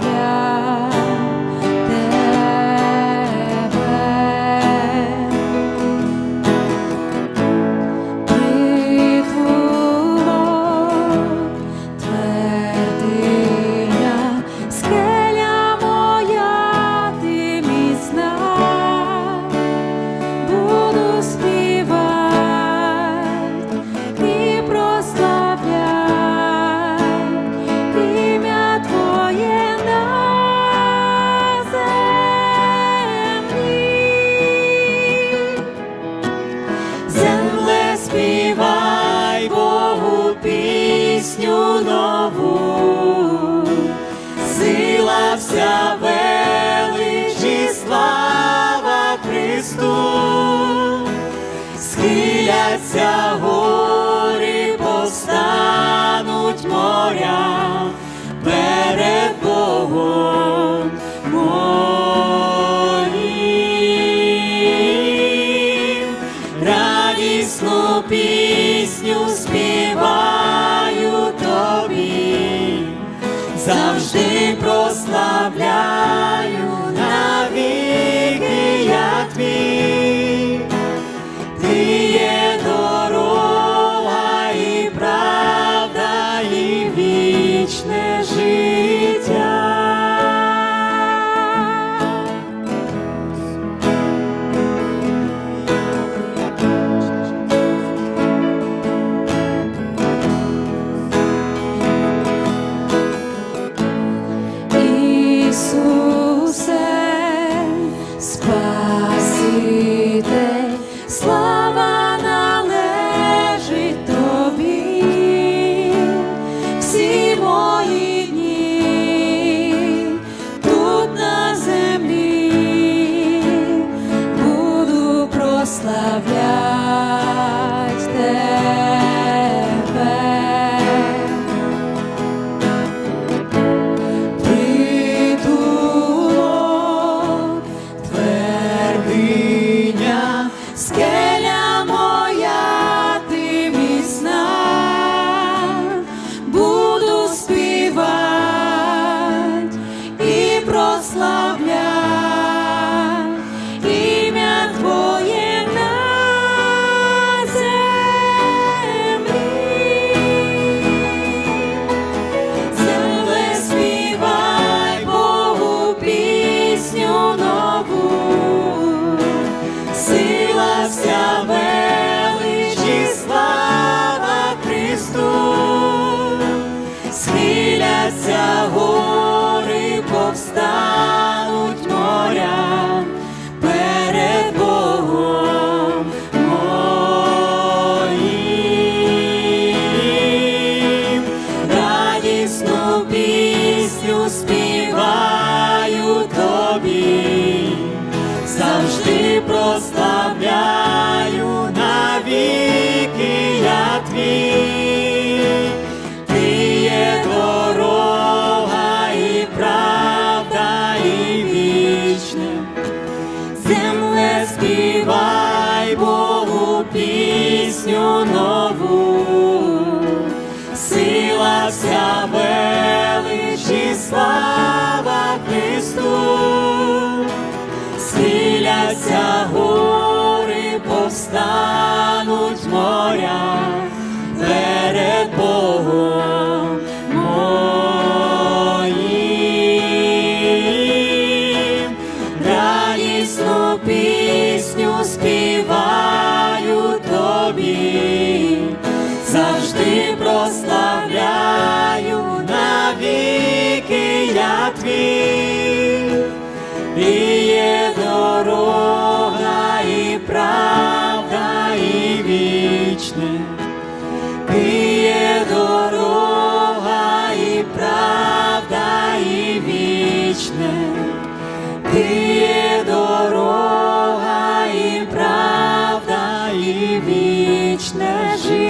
тебя. пісню нову, сила вся велич слава Христу, схиляться. спаси. believe. Звершаться гори повстануть моря перед Богом моїм. радісну пісню співаю тобі, завжди проста. пісню нову, сила вся велич і слава Христу, силяться. be. вічне життя.